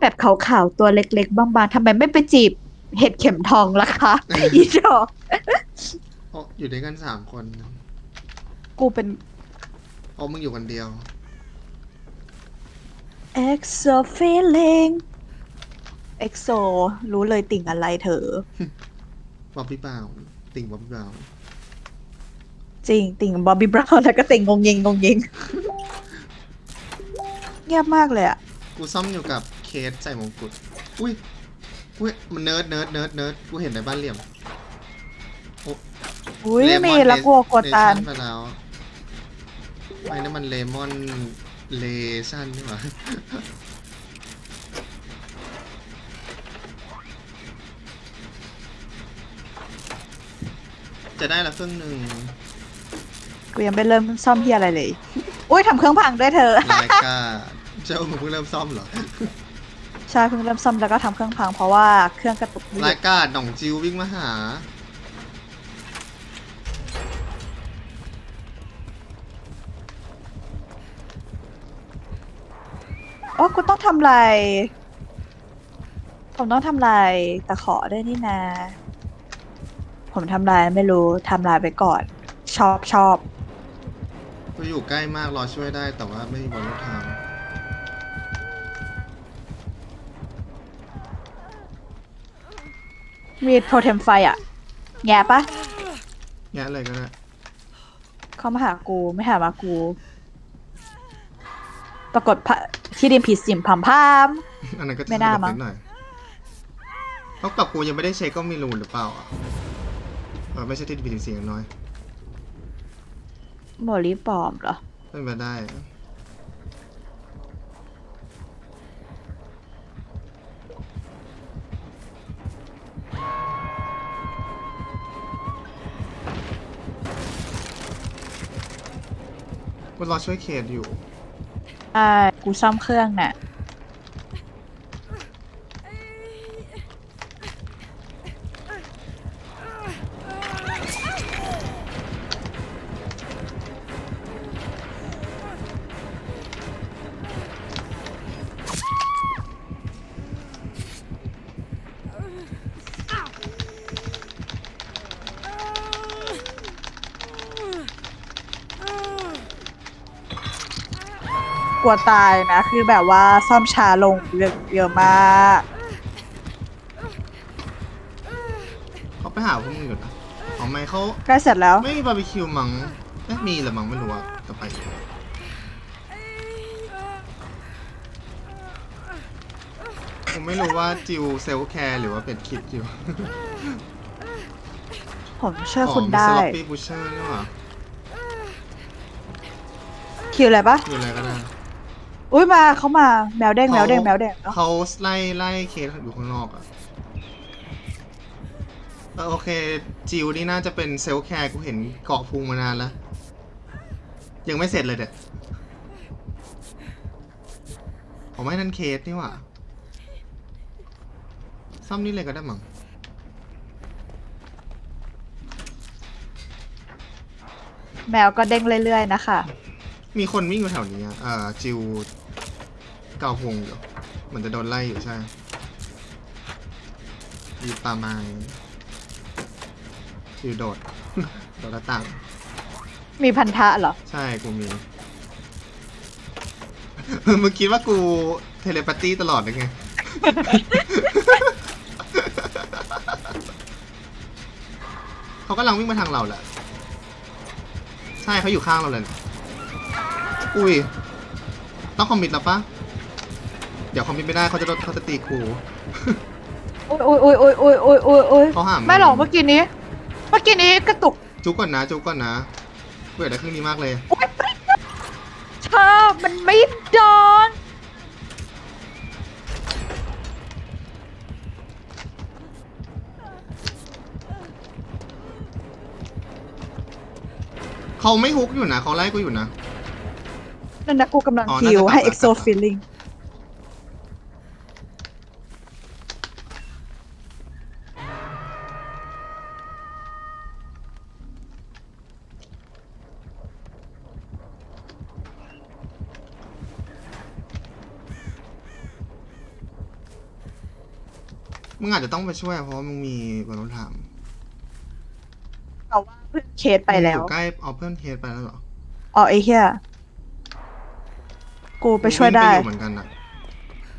แบบขาวๆ ตัวเล็กๆ บางๆทำไมไม่ไปจีบเห็ดเข็มทองล่ะคะอีจอกโอ้อยู่ด้วยกันสามคนกูเป็นโอ้มึงอยู่คนเดียว EXO feeling EXO รู้เลยติ่งอะไรเธอบ๊อบบี้บ่าวติ่งบ๊อบบี้บ่าวจริง ติ่งบอบบี้บราวน์แล้วก็ติ่งงงยิงงงยิงเงียบมากเลยอะกูซ่อมอยู่กับ เคสใส่มงกุฎ อุ้ย อุ้ย มันเนิร์ดเนิร์ดเนิร์ดเนิร์ดกูเห็นในบ้านเหลี่ยมอุ้ยเลมอนมีแล้วกลัวกลัวตาลเลชั่ไปแล้วไอ้นั่นมันเลมอนเลชั่นนี่หว่าจะได้ละครึ่งหนึ่งกูยังไม่เริ่มซ่อมที่อะไรเลย อุ้ยทำเครื่องพังด้วยเธอรายการเจ้ามึงเพิ่งเริ่มซ่อมเหรอ ใช่เพิ่งเริ่มซ่อมแล้วก็ทำเครื่องพังเพราะว่าเครื่องกระตุกไม่หยุรายดการหน่องจิววิ่งมาหา โอ้กูต้องทำลายผมต้องทำลายตะขอด้วยนี่นาผมทำลายไม่รู้ทำลายไปก่อน ชอบชอบ กูอยู่ใกล้มากรอช่วยได้แต่ว่าไม่มีบอลลูนทาง มีโทเทมไฟอะ แง่ปะแงะเลยก็ได้เขามาหากูไม่หามากู ปรากฏพระที่ดินผิดสิมพามพาม อันนั้นก็จะไม่น่าสะดวกมั้งนิดหน่อยเพราะกับกูยังไม่ได้เช็คก็มีรูนหรือเปล่าอะเออไม่ใช่ที่ดีเสียงน้อย โมลีปลอมเหรอ เป็นไปได้อะ กูรอช่วยเคดอยู่ใช่กูซ่อมเครื่องน่ะ กลัวตายนะ คือแบบว่าซ่อมช้าลงเยอะเยอะมากเขาไปหาพวกมึงอยู่นะเอาไหมเขาใกล้เสร็จแล้ว ไม่มีบาร์บีคิวมั้งเอ๊ะมีหรือมั้งไม่รู้อะแต่ไปอยู่ผมไม่รู้ว่าจิวเซลแคร์หรือว่าเป็นคิดอยู่ผมช่วยคุณได้สลับปี้บูเชอร์นี่หว่าคิวอะไรปะอยู่อะไรก็ได้ อุ้ยมาเขามาแมวเด้งเขาแมวเด้งแมวเด้งเนาะเขาไล่ไล่เคสอยู่ข้างนอกอะเออโอเค จิวนี่น่าจะเป็นเซลแคร์กูเห็นเกาะพุงมานานแล้ว ยังไม่เสร็จเลยเด็ดผมไม่นั่นเคสนี่หว่าซ่อมนี่เลยก็ได้มั้งแมวก็เด้งเรื่อยๆนะคะ มีคนวิ่งอยู่แถวนี้อะเอ่อ จิว เกาพุงอยู่เหมือนจะโดนไล่อยู่ใช่มีปลาไม้จิวโดด โดดหน้าต่าง มีพันธะเหรอ ใช่กูมี มึงคิดว่ากูเทเลปาตี้ตลอดเลยไง เขากำลังวิ่งมาทางเราแหละ ใช่เขาอยู่ข้างเราเลยนะอุ้ย ต้องคอมมิตแล้วปะ เดี๋ยวคอมมิตไม่ได้เขาจะโดนเขาจะตีครูอุ้ยอุ้ยอุ้ยอุ้ยอุ้ยอุ้ยอุ้ยเขาหาม ไม่หรอกเมื่อกี้นี้ เมื่อกี้นี้กระตุกจุกก่อนนะจุกก่อนนะกูอยากได้เครื่องนี้มากเลยอุ้ยเธอมันไม่โดนเขาไม่ฮุกอยู่นะเขาไล่กูอยู่นะ นั่นนะกูกำลังอ๋อคิวน่าจะกลับให้แล้ว EXO กลับแล้ว feeling มึงอาจจะต้องไปช่วย เพราะว่ามึงมีบอลรถถามเอาว่าเพื่อนเคสไปแล้มึงอวยู่ใกล้เอาเพื่อนเคสไปแล้วเหรออ๋อไอ้เหี้ย กูไปช่วยได้กูงปอยู่เหมือนกันอะ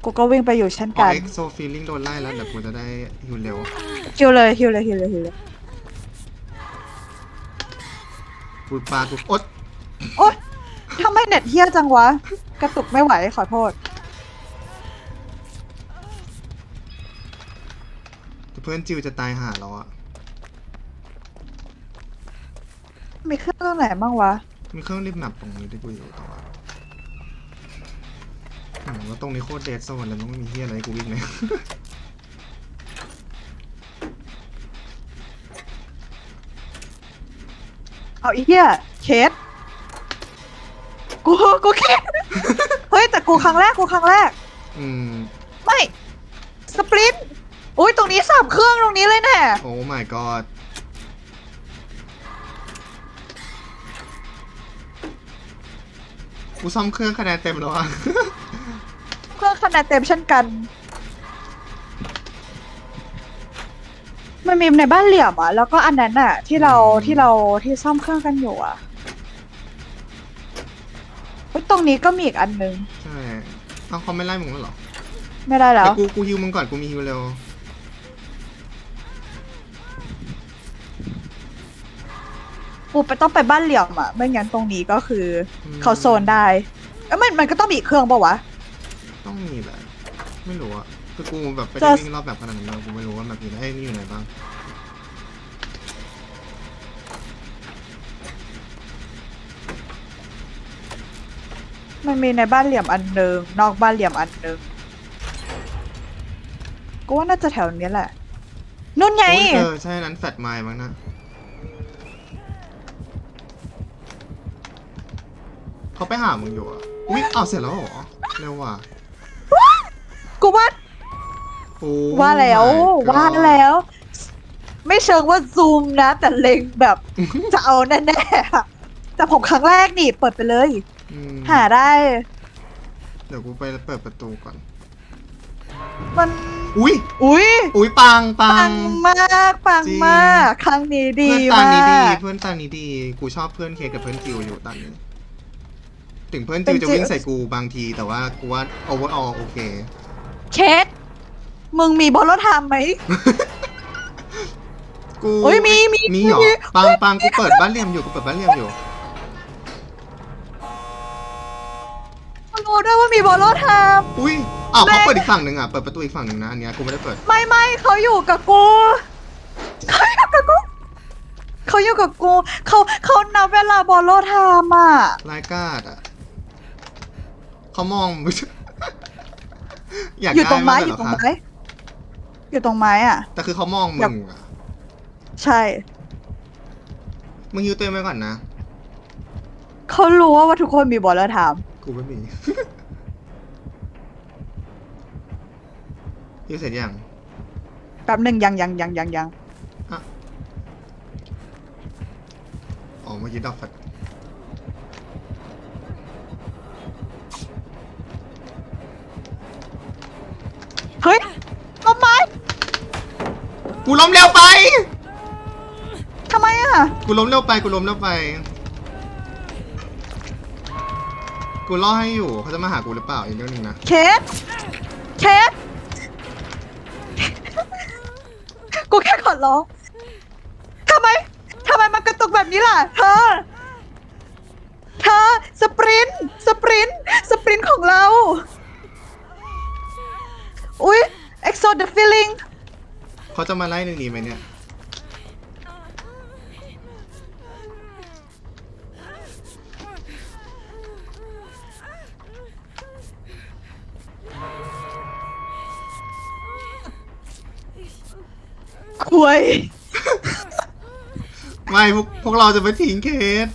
กูก็วิ่งไปอยู่เช่นพอกัน เอ็กโซฟีลิ่งโดนไล่แล้วเดี๋ยวกูจะได้ฮิวเร็ว ฮิวเลยฮิวเลยฮิวเลยฮิวเลย กูปากูโอ๊ตโอ๊ยทำไมเน็ตเฮี้ยจังวะ กระตุกไม่ไหวขอโทษ พื่อนจิวจะตายหาเราอะมีเครื่องตรงไหนบ้างวะ มีเครื่องริบหนับตรงนี้ที่กูอยู่แต่ว่าอืมแล้วตรงนี้โคตรเดดโซนเลยมันไม่มีเฮียอะไรให้กูวิ่งเลย เอาอีเหี้ยเคสกูกูเคสเฮ้ยแต่กูครั้งแรกกูครั้งแรก อืม ไม่ สปรินต์ อุ้ยตรงนี้สามเครื่องตรงนี้เลยแน่โอ้ my god กูซ่อมเครื่องคะแนนเต็มแล้วอะ เครื่องคะแนนเต็มเช่นกัน มันมีในบ้านเหลี่ยมอะ แล้วก็อันนั้นอะ ที่เราอืม ที่เราที่ซ่อมเครื่องกันอยู่อะเฮ้ยตรงนี้ก็มีอีกอันนึง ใช่ เอาเขาไม่ไล่มึงแล้วเหรอไม่ได้แล้เดี๋วยวกูกูฮิวมึงก่อนกูมีฮิวเร็ว กูไปต้องไปบ้านเหลี่ยมอะไม่งั้นตรงนี้ก็คืออม เขาโซนได้เอ้ยมันมันก็ต้องมีอีกเครื่องปะวะ ต้องมีแหละไม่รู้อะคือกูแบบไปจะได้วิ่งรอบแบบขนาดนั้นแล้วกูไม่รู้ว่าแบบนี้ไอ้นี่อยู่ไหนบ้างมันมีในบ้านเหลี่ยมอันหนึ่งนอกบ้านเหลี่ยมอันหนึ่งกูว่าน่าจะแถวนี้แหละนู่นไง โอ้ยเออใช่นั้นแฟดไมล์มั้งนะ เขาไปหามึงอยู่อะอุ้ยเอาวเสร็จแล้วเหรอเร็วว่ะกูว่าโอ้ ว่าแล้ว my god ว่าแล้ว ไม่เชิงว่าซูมนะ แต่เล็งแบบ จะเอาแน่ๆอะแต่ผมครั้งแรกนี่เปิดไปเลย อืมหาได้ เดี๋ยวกูไปเปิดประตูก่อน มัน อุ้ยอุ้ยอุ้ยปังปัปัง งมากปังจริง มาก ครั้งนี้ดีเพื่อนตามมานี้ดีกเพื่อนตามนี้ดี กูชอบเพื่อนเคกับเพื่อนจิวอยู่ตอนนี้ ถึงเพื่อนจิวจะวิ่งใส่กูบางทีแต่ว่ากูว่าโอเวอร์ออโอเคเคสมึงมีบอลรถทำไหม กูโอ้ยมีมีมีเหรอมี ปังปังกูเปิดบ้านเรียมอยู่กูเปิดบ้านเรียมอยู่รู้ด้วยว่ามีบอลรถทอุ้ยอ้าวแม่เขาเปิดอีกฝั่งหนึ่งอะเปิดประตูอีกฝั่งหนึ่งนะอันเนี้ยกูไม่ได้เปิดำไม่ไม่เขาอยู่กับกูเขาอยู่กับกูเขาอยู่กับกูเขาเขานับเวลาบอลรถทำอะรายกาดอะ เขามอง อยากอยู่ตได้รงไม้มากอเลยเหรยู่อตรงคะไม้อยู่ตรงไม้อะ แต่คือเขามองมึอยากงอะใช่ มึงยูเต็มไว้ก่อนนะเขารู้ว่าทุกคนมีบอลรถทกูไม่มียูเสร็จยังำแป๊บหนึ่งยังยังยังยังยังอ๋อเมื่อกี้ดอกแฟล กูล้มเร็วไป ทำไมอะ กูล้มเร็วไป กูล้มเร็วไป กูล่อให้อยู่เขาจะมาหากูหรือเปล่าอีกเรื่องหนึงนะ เคสเคสกูแค่ขอร้องทำไมทำไมมันกระตุกแบบนี้ล่ะ เธอ เธอ สปรินต์สปรินต์สปรินต์ของเรา อุ๊ย exo the feeling เขาจะมาไล่เรื่องนี้ไหมเนี่ย คุยไม่พวกพวกเราจะไปทิ้งเคส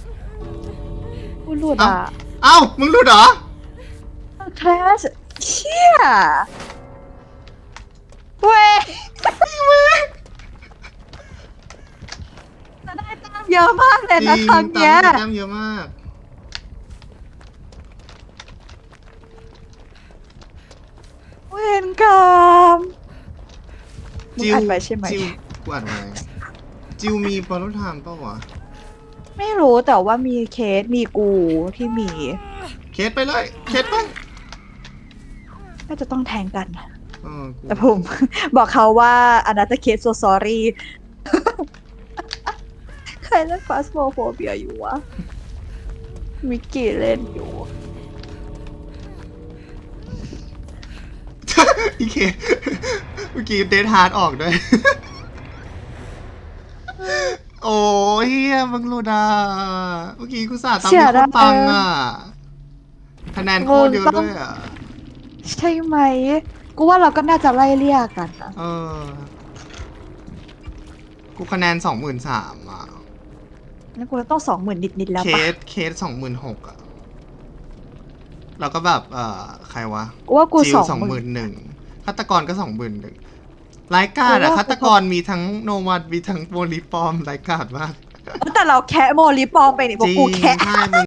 กูหลุดเอ้าอะเอ้า มึงรู้เหรอ แคลสเชี่ยเว้ย จะได้แต้มเยอะมากเลยจรินะงครั้งเนี้ย ตามแต้มเยอะมาก เวนกรรมมึงอัดไว้ใช่ไหม จิวกูอัดไว้จิวมีบอลลูนไทม์เปล่าวะ ไม่รู้แต่ว่ามีเคสมีกูที่มีเคสไปเลย เคสไปน่าจะต้องแทงกัน เออกูแต่ผม บอกเขาว่าอนาตเคสโซซอรี่ใค รเล่นฟาสโมโฟเบียอยู่วะ มิกกี้เล่นอยู่ อีเคเมื่อกี้เดทฮาร์ดออกด้วย โอ้ยเฮียมึงรูดอะเมื่อกี้กูสาตามเสีที่ยโคดายตรปังอะคะแนนโคตรเยอะด้วยอะ ใช่ไหม กูว่าเราก็น่าจะไล่เรียกกันนะเออ กูคะแนนสองหมื่นสามอะ งั้นกูต้องสองหมื่นนิดๆแล้วเคปะสเคสสองหมื่นหกอะแล้วก็แบบเอ่อใครวะกูว่ากูจิสวองสองหหมื่มื่นนหนึ่งฆาตกรก็สองหมื่นหนึ่งรายการกูอะว่าฆาตกรมีทั้งโนวัดมีทั้งโมลิปอมรายการมากแต่เราแคะโมลิปอมไปนี่พวกจริงกูแคะ ใช่มึง